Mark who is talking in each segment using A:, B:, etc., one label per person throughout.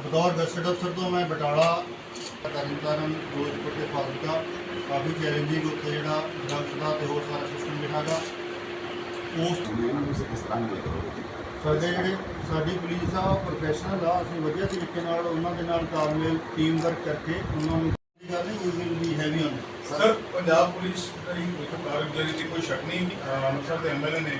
A: ਬਤੌਰ ਗਸਟਡ ਅਫਸਰ ਤੋਂ ਮੈਂ ਬਟਾਲਾ ਤਰਨਤਾਰਨ ਫਿਰੋਜ਼ਪੁਰ ਤੇ ਫਾਜ਼ਿਲਕਾ ਕਾਫੀ ਚੈਲੰਜਿੰਗ ਉੱਥੇ ਜਿਹੜਾ ਡਰੱਗਸ ਦਾ ਤੇ ਹੋਰ ਸਾਰਾ ਸਿਸਟਮ ਜਿਹੜਾ ਹੈਗਾ ਉਸ ਸਾਡੇ ਜਿਹੜੇ ਸਾਡੀ ਪੁਲਿਸ ਆ ਪ੍ਰੋਫੈਸ਼ਨਲ ਆ ਅਸੀਂ ਵਧੀਆ ਤਰੀਕੇ ਨਾਲ ਉਹਨਾਂ ਦੇ ਨਾਲ ਤਾਲਮੇਲ ਟੀਮ ਵਰਕ ਕਰਕੇ ਉਹਨਾਂ ਨੂੰ ਗੱਲ ਨਹੀਂ we will be heavy on
B: sir Punjab police ਦੀ ਇੱਕ ਕਾਰਗੁਜ਼ਾਰੀ ਦੀ ਕੋਈ ਸ਼ੱਕ ਨਹੀਂ? ਅੰਮ੍ਰਿਤਸਰ ਦੇ ਐਮਐਲਏ ਨੇ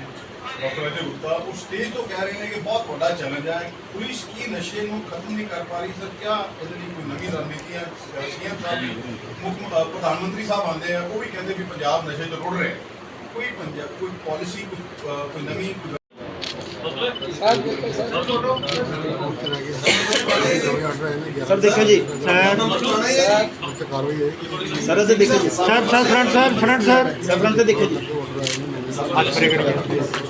B: ਡਾਕਟਰ ਅਜੇ ਗੁਪਤਾ ਉਹ ਸਟੇਜ ਤੋਂ ਕਹਿ ਰਹੇ ਨੇ ਕਿ ਬਹੁਤ ਵੱਡਾ ਚੈਲੰਜ ਹੈ ਪੁਲਿਸ ਕੀ ਨਸ਼ੇ ਨੂੰ ਖਤਮ ਨਹੀਂ ਕਰ ਪਾ ਰਹੀ? ਸਰ ਕਿਆ ਇਹਦੇ ਲਈ ਕੋਈ ਨਵੀਂ ਰਣਨੀਤੀ ਹੈ ਸੀਐਮ ਸਾਹਿਬ ਮੁੱਖ ਪ੍ਰਧਾਨ ਮੰਤਰੀ ਸਾਹਿਬ ਆਉਂਦੇ ਆ ਉਹ ਵੀ ਕਹਿੰਦੇ ਵੀ ਪੰਜਾਬ ਨਸ਼ੇ ਤੋਂ ਰੁੜ ਰਿਹਾ। ਕੋਈ ਪੰਜਾਬ ਕੋਈ ਪਾਲਿਸੀ ਕੋਈ ਨਵੀਂ
C: ਸਰ ਦੇਖੋ ਜੀ ਸਰ। ਸਰ ਦੇਖੋ ਜੀ। Sir sir front sir front sir. Sir front ਤੇ ਦੇਖੋ ਜੀ। ਹੱਥ ਪਰੇ ਕਰੋ।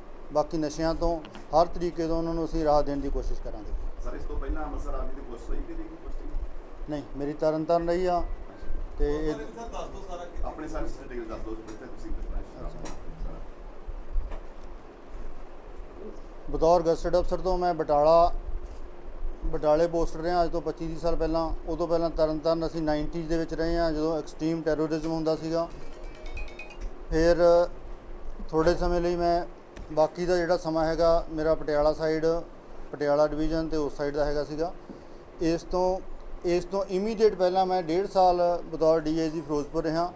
A: ਬਾਕੀ ਨਸ਼ਿਆਂ ਤੋਂ ਹਰ ਤਰੀਕੇ ਤੋਂ ਉਹਨਾਂ ਨੂੰ ਅਸੀਂ ਰਾਹ ਦੇਣ ਦੀ ਕੋਸ਼ਿਸ਼ ਕਰਾਂਗੇ।
D: ਸਰ ਇਸ ਤੋਂ ਪਹਿਲਾਂ ਅੰਮ੍ਰਿਤਸਰ ਆਦਿ ਦੀ ਕੋਸ਼ਿਸ਼ ਹੋਈ ਕਿ ਨਹੀਂ ਪੋਸਟਿੰਗ
A: ਨਹੀਂ ਮੇਰੀ ਤਰਨ ਤਾਰਨ ਰਹੀ ਆ ਤੇ ਇਹ
D: ਆਪਣੇ ਸਾਰੀ ਡਿਟੇਲ ਦੱਸ ਦਿਓ ਜਿੱਥੇ ਤੁਸੀਂ
A: ਬਤੌਰ ਗਸਟਡ ਅਫਸਰ ਤੋਂ ਮੈਂ ਬਟਾਲਾ ਬਟਾਲੇ ਪੋਸਟ ਰਿਹਾ ਅੱਜ ਤੋਂ 25 30 ਸਾਲ ਪਹਿਲਾਂ। ਉਦੋਂ ਪਹਿਲਾਂ ਤਰਨਤਾਰਨ ਅਸੀਂ 90s ਦੇ ਵਿੱਚ ਰਹੇ ਹਾਂ ਜਦੋਂ ਐਕਸਟ੍ਰੀਮ ਟੈਰੋਰਿਜ਼ਮ ਹੁੰਦਾ ਸੀਗਾ। ਫਿਰ ਥੋੜੇ ਸਮੇਂ ਲਈ ਮੈਂ ਬਾਕੀ ਦਾ ਜਿਹੜਾ ਸਮਾਂ ਹੈਗਾ ਮੇਰਾ ਪਟਿਆਲਾ ਸਾਈਡ ਪਟਿਆਲਾ ਡਿਵੀਜ਼ਨ ਤੇ ਉਸ ਸਾਈਡ ਦਾ ਹੈਗਾ ਸੀਗਾ। ਇਸ ਤੋਂ ਇਸ ਤੋਂ ਇਮੀਡੀਏਟ ਪਹਿਲਾਂ ਮੈਂ 1.5 ਸਾਲ ਬਤੌਰ ਡੀਆਈਜੀ ਫਿਰੋਜ਼ਪੁਰ ਰਿਹਾ,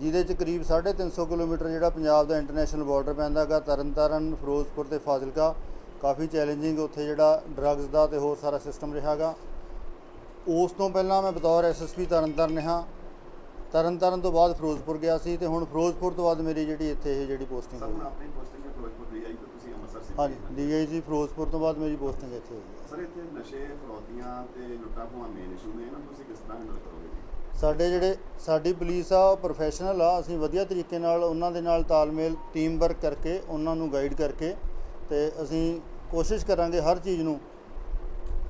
A: ਜਿਹਦੇ ਚ ਕਰੀਬ 350 ਕਿਲੋਮੀਟਰ ਜਿਹੜਾ ਪੰਜਾਬ ਦਾ ਇੰਟਰਨੈਸ਼ਨਲ ਬਾਰਡਰ ਪੈਂਦਾ ਹੈਗਾ, ਤਰਨਤਾਰਨ, ਫਿਰੋਜ਼ਪੁਰ ਤੇ ਫਾਜ਼ਿਲਕਾ। ਕਾਫੀ ਚੈਲੰਜਿੰਗ ਉੱਥੇ ਜਿਹੜਾ ਡਰੱਗਸ ਦਾ ਤੇ ਹੋਰ ਸਾਰਾ ਸਿਸਟਮ ਰਿਹਾਗਾ ਉਸ ਤੋਂ ਪਹਿਲਾਂ ਮੈਂ ਬਤੌਰ ਐਸਐਸਪੀ ਤਰਨਤਾਰਨ ਰਿਹਾ। ਤਰਨਤਾਰਨ ਤੋਂ ਬਾਅਦ ਫਿਰੋਜ਼ਪੁਰ ਗਿਆ ਸੀ ਤੇ ਹੁਣ ਫਿਰੋਜ਼ਪੁਰ ਤੋਂ ਬਾਅਦ ਮੇਰੀ ਜਿਹੜੀ ਇੱਥੇ ਇਹ ਜਿਹੜੀ ਪੋਸਟਿੰਗ ਹੋਈ।
D: ਆਪਣੀ ਪੋਸਟਿੰਗ ਫਿਰੋਜ਼ਪੁਰ ਦੀ ਆਈ ਤਾਂ ਤੁਸੀਂ ਅੰਮ੍ਰਿਤਸਰ ਸੀ
A: ਹਾਂਜੀ ਡੀਆਈਜੀ ਫਿਰੋਜ਼ਪੁਰ ਤੋਂ ਬਾਅਦ ਮੇਰੀ ਪੋਸਟਿੰਗ ਇੱਥੇ ਹੋਈ ਹੈ।
D: ਸਰ ਇੱਥੇ ਨਸ਼ੇ ਫਰੋਤੀਆਂ ਤੇ ਲੁੱਟਾਂ ਖੋਹਾਂ ਮੇਨ ਇਸ਼ੂ ਨੇ ਇਹਨਾਂ ਤੁਸੀਂ ਕਿਸ ਤਰ੍ਹਾਂ ਹੈਂਡਲ ਕਰੋਗੇ
A: ਸਾਡੇ ਜਿਹੜੇ ਸਾਡੀ ਪੁਲਿਸ ਆ ਉਹ ਪ੍ਰੋਫੈਸ਼ਨਲ ਆ ਅਸੀਂ ਵਧੀਆ ਤਰੀਕੇ ਨਾਲ ਉਹਨਾਂ ਦੇ ਨਾਲ ਤਾਲਮੇਲ ਟੀਮ ਵਰਕ ਕਰਕੇ ਉਹਨਾਂ ਨੂੰ ਗਾਈਡ ਕਰਕੇ ਤੇ ਅਸੀਂ ਕੋਸ਼ਿਸ਼ ਕਰਾਂਗੇ ਹਰ ਚੀਜ਼ ਨੂੰ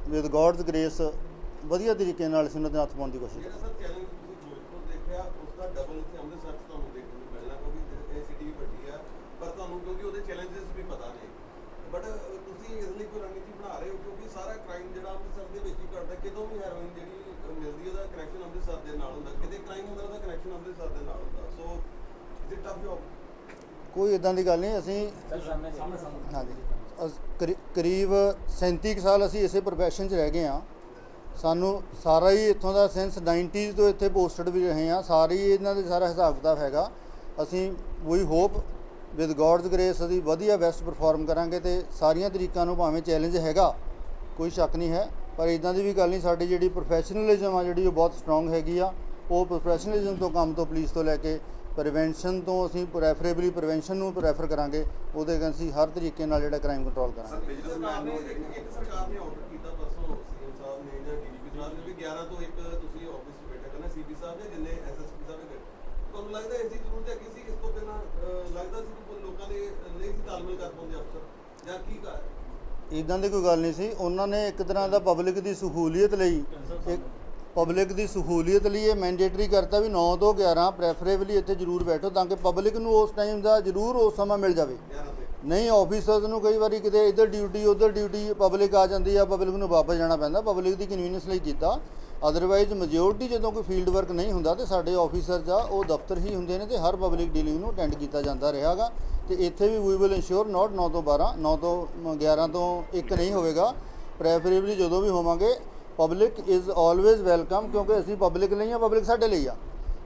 A: ਵਿਦ ਗੋਡਸ ਗ੍ਰੇਸ ਵਧੀਆ ਤਰੀਕੇ ਨਾਲ ਅਸੀਂ ਉਹਨਾਂ ਦੇ ਹੱਥ ਪਾਉਣ ਦੀ ਕੋਸ਼ਿਸ਼
E: ਜਿਹੜਾ ਸਰ ਚੈਲੰਜ ਤੁਸੀਂ ਫਿਰੋਜ਼ਪੁਰ ਦੇਖਿਆ ਉਸ ਦਾ ਡਬਲ ਇੱਥੇ ਅੰਮ੍ਰਿਤਸਰ 'ਚ ਤੁਹਾਨੂੰ ਦੇਖਣ ਨੂੰ ਮਿਲਣਾ ਕਿਉਂਕਿ ਇਹ ਸਿਟੀ ਵੀ ਵੱਡੀ ਆ ਪਰ ਤੁਹਾਨੂੰ ਕਿਉਂਕਿ ਉਹਦੇ ਚੈਲੰਜਸ ਵੀ ਪਤਾ ਨੇ ਬਟ ਤੁਸੀਂ ਇਸ ਲਈ ਕੋਈ ਰਣਨੀਤੀ ਬਣਾ ਰਹੇ ਹੋ? ਕਿਉਂਕਿ ਸਾਰਾ ਕ੍ਰਾਈਮ ਜਿਹੜਾ ਅੰਮ੍ਰਿਤਸਰ ਦੇ ਵਿੱਚ ਹੀ ਘਟਦਾ ਕਿਤੋਂ ਵੀ ਹੈਰੋਇਨ ਜਿਹੜੀ ਮਿਲਦੀ ਉਹਦਾ ਕਨੈਕਸ਼ਨ ਅੰਮ੍ਰਿਤਸਰ ਦੇ ਨਾਲ ਹੁੰਦਾ। ਕਿਤੇ ਕ੍ਰਾਈਮ ਹੁੰਦਾ ਉਹਦਾ ਕਨੈਕਸ਼ਨ ਅੰਮ੍ਰਿਤਸਰ ਦੇ ਨਾਲ ਹੁੰਦਾ। So is it tough job
A: ਕੋਈ ਇਦਾਂ ਦੀ ਗੱਲ ਨਹੀਂ। ਅਸੀਂ ਹਾਂਜੀ। ਕਰੀਬ 37 ਕੁ ਸਾਲ ਅਸੀਂ ਇਸੇ ਪ੍ਰੋਫੈਸ਼ਨ 'ਚ ਰਹਿ ਗਏ ਆ ਸਾਨੂੰ ਸਾਰਾ ਹੀ ਇੱਥੋਂ ਦਾ ਸੈਂਸ 90s ਤੋਂ ਇੱਥੇ ਪੋਸਟਡ ਵੀ ਰਹੇ ਆ ਸਾਰੇ ਹੀ ਇਹਨਾਂ ਦੇ ਸਾਰਾ ਹਿਸਾਬ ਕਿਤਾਬ ਹੈਗਾ। ਅਸੀਂ ਵੀ ਹੋਪ ਵਿਦ ਗੋਡਸ ਗ੍ਰੇਸ ਅਸੀਂ ਵਧੀਆ ਬੈਸਟ ਪਰਫਾਰਮ ਕਰਾਂਗੇ ਤੇ ਸਾਰੀਆਂ ਤਰੀਕਾਂ ਨੂੰ ਭਾਵੇਂ ਚੈਲੰਜ ਹੈਗਾ, ਕੋਈ ਸ਼ੱਕ ਨਹੀਂ ਹੈ। ਪਰ ਇਦਾਂ ਦੀ ਵੀ ਗੱਲ ਨਹੀਂ, ਸਾਡੀ ਜਿਹੜੀ ਪ੍ਰੋਫੈਸ਼ਨਲਿਜ਼ਮ ਆ, ਜਿਹੜੀ ਉਹ ਬਹੁਤ ਸਟਰੋਂਗ ਹੈਗੀ ਆ, ਉਹ ਪ੍ਰੋਫੈਸ਼ਨਲਿਜ਼ਮ ਤੋਂ ਕੰਮ ਤੋਂ ਪੁਲਿਸ ਤੋਂ ਲੈ ਕੇ ਪ੍ਰੀਵੈਂਸ਼ਨ ਤੋਂ ਅਸੀਂ ਪ੍ਰੈਫਰੇਬਲੀ ਪ੍ਰੀਵੈਂਸ਼ਨ ਨੂੰ ਪ੍ਰੈਫਰ ਕਰਾਂਗੇ, ਉਹਦੇ ਅਗੇਂਸਟ ਅਸੀਂ ਹਰ ਤਰੀਕੇ ਨਾਲ ਜਿਹੜਾ ਕ੍ਰਾਈਮ ਕੰਟਰੋਲ ਕਰਾਂਗੇ।
E: ਸਰਕਾਰ ਨੇ ਇੱਕ ਸਰਕਾਰ ਨੇ ਆਰਡਰ ਕੀਤਾ ਪਰਸੋਂ, ਸੀਐਮ ਸਾਹਿਬ ਨੇ ਜਾਂ ਡੀਜੀਪੀ ਸਾਹਿਬ ਨੇ ਵੀ 11 ਤੋਂ ਇੱਕ ਤੁਸੀਂ ਆਫਿਸ 'ਚ ਬੈਠਾ ਕਰਨਾ ਸੀਪੀ ਸਾਹਿਬ ਜਾਂ ਜਿੰਨੇ ਐਸਐਸਪੀ ਸਾਹਿਬ ਨੇ ਤੁਹਾਨੂੰ ਲੱਗਦਾ ਇਸ ਦੀ ਜ਼ਰੂਰਤ ਹੈਗੀ ਸੀ, ਇਸ ਤੋਂ ਪਹਿਲਾਂ ਲੱਗਦਾ ਸੀ ਦੇ ਨਹੀਂ ਸੀ ਤਾਲਮੇਲ ਕਰ ਪਾਉਂਦੇ ਅਫਸਰ ਜਾਂ ਕੀ ਕਰ
A: ਇਦਾਂ ਦੀ ਕੋਈ ਗੱਲ ਨਹੀਂ ਸੀ। ਉਹਨਾਂ ਨੇ ਇੱਕ ਤਰ੍ਹਾਂ ਦਾ ਪਬਲਿਕ ਦੀ ਸਹੂਲੀਅਤ ਲਈ ਇੱਕ ਪਬਲਿਕ ਦੀ ਸਹੂਲੀਅਤ ਲਈ ਇਹ ਮੈਂਡੇਟਰੀ ਕਰਤਾ ਵੀ 9 ਤੋਂ 11 ਪ੍ਰੈਫਰੇਬਲੀ ਇੱਥੇ ਜ਼ਰੂਰ ਬੈਠੋ ਤਾਂ ਕਿ ਪਬਲਿਕ ਨੂੰ ਉਸ ਟਾਈਮ ਦਾ ਜ਼ਰੂਰ ਉਸ ਸਮਾਂ ਮਿਲ ਜਾਵੇ।
E: 11 ਤੇ
A: ਨਹੀਂ ਆਫੀਸਰਸ ਨੂੰ ਕਈ ਵਾਰੀ ਕਿਤੇ ਇੱਧਰ ਡਿਊਟੀ ਉੱਧਰ ਡਿਊਟੀ ਪਬਲਿਕ ਆ ਜਾਂਦੀ ਆ ਪਬਲਿਕ ਨੂੰ ਵਾਪਸ ਜਾਣਾ ਪੈਂਦਾ। ਪਬਲਿਕ ਦੀ ਕਨਵੀਨੀਅੰਸ ਲਈ ਕੀਤਾ। ਅਦਰਵਾਈਜ਼ ਮੈਜੋਰਟੀ ਜਦੋਂ ਕੋਈ ਫੀਲਡ ਵਰਕ ਨਹੀਂ ਹੁੰਦਾ ਤੇ ਸਾਡੇ ਆਫੀਸਰਸ ਆ, ਉਹ ਦਫ਼ਤਰ ਹੀ ਹੁੰਦੇ ਨੇ ਤੇ ਹਰ ਪਬਲਿਕ ਡੀਲਿੰਗ ਨੂੰ ਅਟੈਂਡ ਕੀਤਾ ਜਾਂਦਾ ਰਿਹਾਗਾ। ਤੇ ਇੱਥੇ ਵੀ ਵੀ ਵਿਲ ਇਨਸ਼ੋਰ ਨਾਟ 9 ਤੋਂ 12 9 ਤੋਂ 11 ਤੋਂ 1 ਨਹੀਂ ਹੋਵੇਗਾ। ਪ੍ਰੈਫਰੇਬਲੀ ਜਦੋਂ ਵੀ ਹੋਵਾਂਗੇ ਪਬਲਿਕ ਇਜ਼ ਆਲਵੇਜ਼ ਵੈਲਕਮ ਕਿਉਂਕਿ ਅਸੀਂ ਪਬਲਿਕ ਲਈ ਆ ਪਬਲਿਕ ਸਾਡੇ ਲਈ ਆ।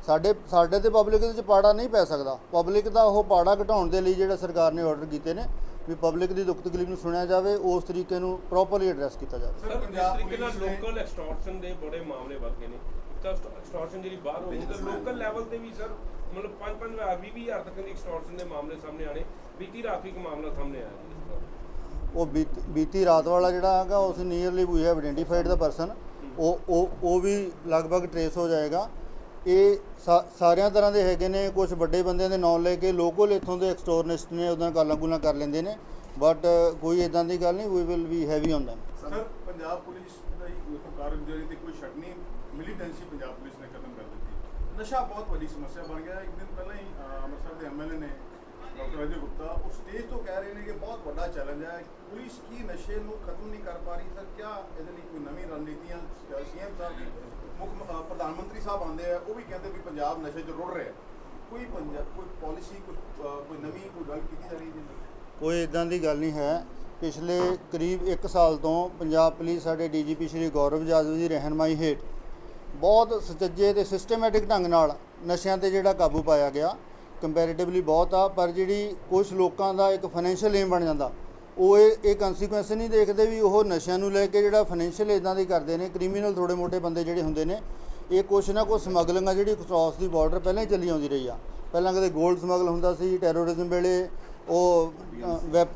A: ਸਾਡੇ ਸਾਡੇ ਤੇ ਪਬਲਿਕ ਦੇ ਵਿੱਚ ਪਾੜਾ ਨਹੀਂ ਪੈ ਸਕਦਾ। ਪਬਲਿਕ ਦਾ ਉਹ ਪਾੜਾ ਘਟਾਉਣ ਦੇ ਲਈ ਜਿਹੜਾ ਸਰਕਾਰ ਨੇ ਆਰਡਰ ਕੀਤੇ ਨੇ ਵੀ ਪਬਲਿਕ ਦੀ ਦੁੱਖ ਤਕਲੀਫ ਨੂੰ ਸੁਣਿਆ ਜਾਵੇ ਉਸ ਤਰੀਕੇ ਨੂੰ ਪ੍ਰੋਪਰਲੀ ਐਡਰੈਸ ਕੀਤਾ ਜਾਵੇ।
F: ਸਰ ਪੰਜਾਬ ਤਰੀਕੇ ਨਾਲ ਲੋਕਲ ਐਕਸਟੋਰਸ਼ਨ ਦੇ ਬੜੇ ਮਾਮਲੇ ਵੱਧ ਗਏ ਨੇ। ਇੱਕ ਤਾਂ ਐਕਸਟੋਰਸ਼ਨ ਜਿਹੜੀ ਬਾਹਰ ਹੋਈ ਤੇ ਲੋਕਲ ਲੈਵਲ ਤੇ ਵੀ ਸਰ ਮਤਲਬ 5-5 ਹਜ਼ਾਰ 20 ਤੱਕ ਦੀ ਐਕਸਟੋਰਸ਼ਨ ਦੇ ਮਾਮਲੇ ਸਾਹਮਣੇ ਆਣੇ ਬੀਤੀ ਰਾਤ ਵੀ ਇੱਕ ਮਾਮਲਾ ਸਾਹਮਣੇ ਆਇਆ ਜੀ ਇਸ ਤਰ੍ਹਾਂ।
A: ਉਹ ਬੀਤ- ਬੀਤੀ ਰਾਤ ਵਾਲਾ ਜਿਹੜਾ ਹੈਗਾ ਉਸ nearly we have identified the person ਉਹ ਉਹ ਉਹ ਵੀ ਲਗਭਗ ਟਰੇਸ ਹੋ ਜਾਏਗਾ। ਇਹ ਸਾ- ਸਾਰਿਆਂ ਤਰ੍ਹਾਂ ਦੇ ਹੈਗੇ ਨੇ ਕੁਝ ਵੱਡੇ ਬੰਦਿਆਂ ਦੇ ਨਾਂ ਲੈ ਕੇ ਲੋਕਲ ਇੱਥੋਂ ਦੇ ਐਕਸਟੋਰਨਿਸਟ ਨੇ ਉਹਦਾਂ ਗੱਲਾਂ ਗੁਲਾਂ ਕਰ ਲੈਂਦੇ ਨੇ ਬਟ ਕੋਈ ਇਦਾਂ ਦੀ ਗੱਲ ਨਹੀਂ we will be heavy on them.
B: Sir Punjab police ਦੀ ਕਾਰਗੁਜ਼ਾਰੀ ਤੇ ਕੋਈ ਸ਼ੱਕ ਨਹੀਂ ਮਿਲੀਟੈਂਸੀ ਪੰਜਾਬ ਪੁਲਿਸ ਨੇ ਖਤਮ ਕਰ ਦਿੱਤੀ। ਨਸ਼ਾ ਬਹੁਤ ਵੱਡੀ ਸਮੱਸਿਆ ਬਣ ਗਿਆ, ਇੱਕ ਦਿਨ ਪਹਿਲਾਂ ਹੀ ਅੰਮ੍ਰਿਤਸਰ ਦੇ ਐਮਐਲਏ ਨੇ, ਡਾਕਟਰ ਅਜੇ ਗੁਪਤਾ, ਉਹ ਸਟੇਜ ਤੋਂ ਕਹਿ ਰਹੇ ਨੇ ਕਿ ਬਹੁਤ ਵੱਡਾ ਚੈਲੰਜ ਹੈ, ਪੁਲਿਸ ਕੀ ਨਸ਼ੇ ਨੂੰ ਖਤਮ ਨਹੀਂ ਕਰ ਪਾ ਰਹੀ ਸਰ ਕਿਆ ਇਹਦੇ ਲਈ ਕੋਈ ਨਵੀਂ ਰਣਨੀਤੀਆਂ ਸੀਐਮ ਸਾਹਿਬ ਵੀ ਮੁੱਖ ਅਹ, ਪ੍ਰਧਾਨ ਮੰਤਰੀ ਸਾਹਿਬ ਆਉਂਦੇ ਆ ਉਹ ਵੀ ਕਹਿੰਦੇ ਵੀ ਪੰਜਾਬ ਨਸ਼ੇ 'ਚ ਰੁੜ ਰਿਹਾ। ਕੋਈ ਪੰਜਾਬ ਕੋਈ ਪਾਲਿਸੀ ਕੋਈ ਅਹ, ਕੋਈ ਨਵੀਂ ਕੋਈ ਗੱਲ ਕੀਤੀ ਜਾ ਰਹੀ ਹੈ ਜੀ?
A: ਕੋਈ ਇਦਾਂ ਦੀ ਗੱਲ ਨਹੀਂ ਹੈ। ਪਿਛਲੇ ਕਰੀਬ 1 ਸਾਲ ਤੋਂ ਪੰਜਾਬ ਪੁਲਿਸ ਸਾਡੇ ਡੀਜੀਪੀ ਸ਼੍ਰੀ ਗੌਰਵ ਜਾਦਵ ਦੀ ਰਹਿਨਮਾਈ ਹੇਠ ਬਹੁਤ ਸੁਚੱਜੇ ਤੇ ਸਿਸਟਮੈਟਿਕ ਢੰਗ ਨਾਲ ਨਸ਼ਿਆਂ ਤੇ ਜਿਹੜਾ ਕਾਬੂ ਪਾਇਆ ਗਿਆ। ਕੰਪੈਰੀਟਿਵਲੀ ਬਹੁਤ ਆ ਪਰ ਜਿਹੜੀ ਕੁਝ ਲੋਕਾਂ ਦਾ ਇੱਕ ਫਾਈਨੈਂਸ਼ੀਅਲ ਏਮ ਬਣ ਜਾਂਦਾ ਉਹ ਇਹ ਇਹ ਕਨਸੀਕੁਐਂਸ ਨਹੀਂ ਦੇਖਦੇ ਵੀ ਉਹ ਨਸ਼ਿਆਂ ਨੂੰ ਲੈ ਕੇ ਜਿਹੜਾ ਫਾਈਨੈਂਸ਼ੀਅਲ ਇਦਾਂ ਦੇ ਕਰਦੇ ਨੇ ਕ੍ਰਿਮੀਨਲ ਥੋੜੇ ਮੋਟੇ ਬੰਦੇ ਜਿਹੜੇ ਹੁੰਦੇ ਨੇ, ਇਹ ਕੁਛ ਨਾ ਕੁਛ ਸਮਗਲਿੰਗ ਆ ਜਿਹੜੀ ਕ੍ਰਾਸ ਦੀ ਬਾਰਡਰ ਪਹਿਲਾਂ ਹੀ ਚੱਲੀ ਆਉਂਦੀ ਰਹੀ ਆ। ਪਹਿਲਾਂ ਕਦੇ 골ਡ ਸਮਗਲ ਹੁੰਦਾ ਸੀ ਟੈਰੋਰਿਜ਼ਮ ਵੇਲੇ ਉਹ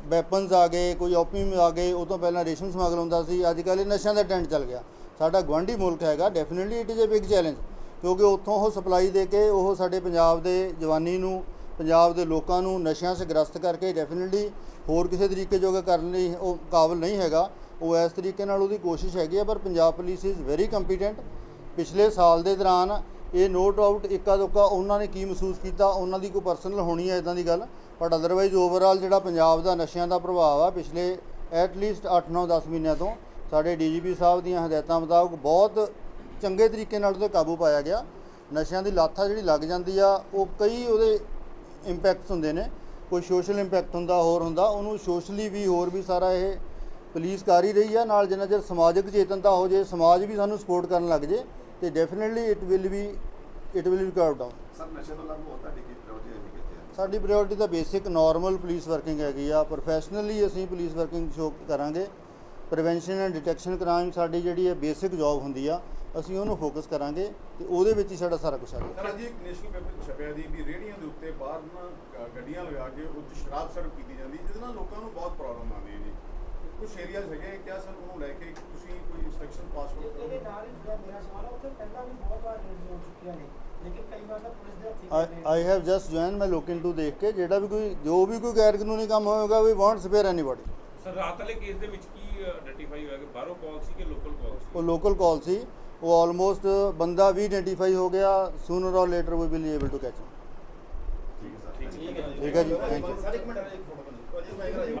A: ਵੈਪਨਸ ਆ ਗਏ, ਕੋਈ ਓਪੀਅਮ ਆ ਗਏ, ਉਹ ਤੋਂ ਪਹਿਲਾਂ ਰੇਸ਼ਮ ਸਮਗਲ ਹੁੰਦਾ ਸੀ, ਅੱਜ ਕੱਲ੍ਹ ਇਹ ਨਸ਼ਿਆਂ ਦਾ ਟ੍ਰੈਂਡ ਚੱਲ ਗਿਆ। ਸਾਡਾ ਗੁਆਂਢੀ ਮੁਲਕ ਹੈਗਾ definitely it is a big challenge ਕਿਉਂਕਿ ਉੱਥੋਂ ਉਹ ਸਪਲਾਈ ਦੇ ਕੇ ਉਹ ਸਾਡੇ ਪੰਜਾਬ ਦੇ ਜਵਾਨੀ ਨੂੰ ਪੰਜਾਬ ਦੇ ਲੋਕਾਂ ਨੂੰ ਨਸ਼ਿਆਂ 'ਚ ਗ੍ਰਸਤ ਕਰਕੇ ਡੈਫੀਨਿਟਲੀ ਹੋਰ ਕਿਸੇ ਤਰੀਕੇ ਜੋਗਾ ਕਰਨ ਲਈ ਉਹ ਕਾਬਲ ਨਹੀਂ ਹੈਗਾ, ਉਹ ਇਸ ਤਰੀਕੇ ਨਾਲ ਉਹਦੀ ਕੋਸ਼ਿਸ਼ ਹੈਗੀ ਆ, ਪਰ Punjab police is very competent ਪਿਛਲੇ ਸਾਲ ਦੇ ਦੌਰਾਨ ਇਹ ਨੋ ਡਾਊਟ ਇੱਕਾ ਦੁੱਕਾ ਉਹਨਾਂ ਨੇ ਕੀ ਮਹਿਸੂਸ ਕੀਤਾ, ਉਹਨਾਂ ਦੀ ਕੋਈ ਪਰਸਨਲ ਹੋਣੀ ਹੈ ਇਦਾਂ ਦੀ ਗੱਲ ਬਟ ਅਦਰਵਾਈਜ਼ ਓਵਰਆਲ ਜਿਹੜਾ ਪੰਜਾਬ ਦਾ ਨਸ਼ਿਆਂ ਦਾ ਪ੍ਰਭਾਵ ਆ, ਪਿਛਲੇ ਐਟ ਲੀਸਟ 8 9 10 ਮਹੀਨਿਆਂ ਤੋਂ ਸਾਡੇ ਡੀਜੀਪੀ ਸਾਹਿਬ ਦੀਆਂ ਹਦਾਇਤਾਂ ਮੁਤਾਬਕ ਬਹੁਤ ਚੰਗੇ ਤਰੀਕੇ ਨਾਲ ਉਹਦੇ ਕਾਬੂ ਪਾਇਆ ਗਿਆ। ਨਸ਼ਿਆਂ ਦੀ ਲਾਥਾ ਜਿਹੜੀ ਲੱਗ ਜਾਂਦੀ ਆ, ਉਹ ਕਈ ਉਹਦੇ ਇੰਪੈਕਟਸ ਹੁੰਦੇ ਨੇ। ਕੋਈ ਸੋਸ਼ਲ ਇੰਪੈਕਟ ਹੁੰਦਾ ਹੋਰ ਹੁੰਦਾ ਉਹਨੂੰ ਸੋਸ਼ਲੀ ਵੀ ਹੋਰ ਵੀ ਸਾਰਾ ਇਹ ਪੁਲਿਸ ਕਰ ਹੀ ਰਹੀ ਆ। ਨਾਲ ਜਿੰਨਾ ਚਿਰ ਸਮਾਜਿਕ ਚੇਤਨਤਾ ਹੋ ਜੇ ਸਮਾਜ ਵੀ ਸਾਨੂੰ ਸਪੋਰਟ ਕਰਨ ਲੱਗ ਜੇ ਤੇ definitely it will be it will be curbed down
D: sir ਨਸ਼ੇ ਤੋਂ ਇਲਾਵਾ ਹੋਰ ਤੁਹਾਡੀ ਕੀ ਪ੍ਰਾਇੋਰਟੀ ਹੈ ਹੈ
A: ਸਾਡੀ ਪ੍ਰਾਇੋਰਟੀ ਤਾਂ ਬੇਸਿਕ ਨਾਰਮਲ ਪੁਲਿਸ ਵਰਕਿੰਗ ਹੈਗੀ ਆ। ਪ੍ਰੋਫੈਸ਼ਨਲੀ ਅਸੀਂ ਪੁਲਿਸ ਵਰਕਿੰਗ ਸ਼ੋ ਕਰਾਂਗੇ। ਪ੍ਰੀਵੈਂਸ਼ਨ ਐਂਡ ਡਿਟੈਕਸ਼ਨ ਕ੍ਰਾਈਮ ਸਾਡੀ ਜਿਹੜੀ ਹੈ ਬੇਸਿਕ ਜੌਬ ਹੁੰਦੀ ਆ। ਅਸੀਂ ਉਹਨੂੰ ਫੋਕਸ ਕਰਾਂਗੇ ਤੇ ਉਹਦੇ ਵਿੱਚ ਹੀ ਸਾਡਾ ਸਾਰਾ ਕੁਝ ਆ
B: ਸਰ ਅੱਜ ਇੱਕ ਨੈਸ਼ਨਲ ਪੇਪਰ 'ਚ ਛਪਿਆ ਦੀ ਵੀ ਰੇਹੜੀਆਂ ਦੇ ਉੱਤੇ ਬਾਹਰ ਨਾ ਗੱਡੀਆਂ ਲਗਾ ਕੇ ਉਹ 'ਚ ਸ਼ਰਾਬ ਸਰਵ ਕੀਤੀ ਜਾਂਦੀ ਜਿਹਦੇ ਨਾਲ ਲੋਕਾਂ ਨੂੰ ਬਹੁਤ ਪ੍ਰੋਬਲਮ ਆਉਂਦੀ ਹੈ ਜੀ। ਕੁਝ ਏਰੀਆਜ਼ ਹੈਗੇ ਕਿਆ ਸਰ ਉਹਨੂੰ ਲੈ ਕੇ ਤੁਸੀਂ ਕੋਈ ਇਨਸਟਰਕਸ਼ਨ ਪਾਸ
G: ਇਹਦੇ
B: ਕਰੋ
G: ਨਾਲ ਹੀ ਜਿਹੜਾ ਮੇਰਾ ਸਵਾਲ ਆ ਉੱਥੇ ਪਹਿਲਾਂ ਵੀ ਬਹੁਤ ਵਾਰ ਰੇਜ਼ ਹੋ ਚੁੱਕੀਆਂ ਨੇ ਲੇਕਿਨ ਕਈ ਵਾਰ ਤਾਂ ਪੁਲਿਸ ਦੇ ਹੱਥੀਂ
A: ਆਈ ਹੈਵ ਜਸਟ ਜੁਆਇਨ ਮੈਂ ਲੁੱਕ ਇਨਟੂ ਦੇਖ ਕੇ ਜਿਹੜਾ ਵੀ ਕੋਈ ਜੋ ਵੀ ਕੋਈ ਗੈਰ ਕਾਨੂੰਨੀ ਕੰਮ ਹੋਏਗਾ we want spare anybody
F: sir ਰਾਤ ਵਾਲੇ ਕੇਸ ਦੇ ਵਿੱਚ ਕੀ ਆਇਡੈਂਟੀਫਾਈ ਹੋਇਆ ਕਿ ਬਾਹਰੋਂ ਕਾਲ ਸੀ ਕਿ ਲੋਕਲ ਕਾਲ ਸੀ?
A: ਉਹ ਲੋਕਲ ਕਾਲ ਸੀ। ਉਹ ਆਲਮੋਸਟ ਬੰਦਾ ਵੀ ਆਇਡੈਂਟੀਫਾਈ ਹੋ ਗਿਆ sooner or later we will able to catch
D: ਠੀਕ ਹੈ ਸਰ।
A: ਠੀਕ ਹੈ ਜੀ ਥੈਂਕ ਯੂ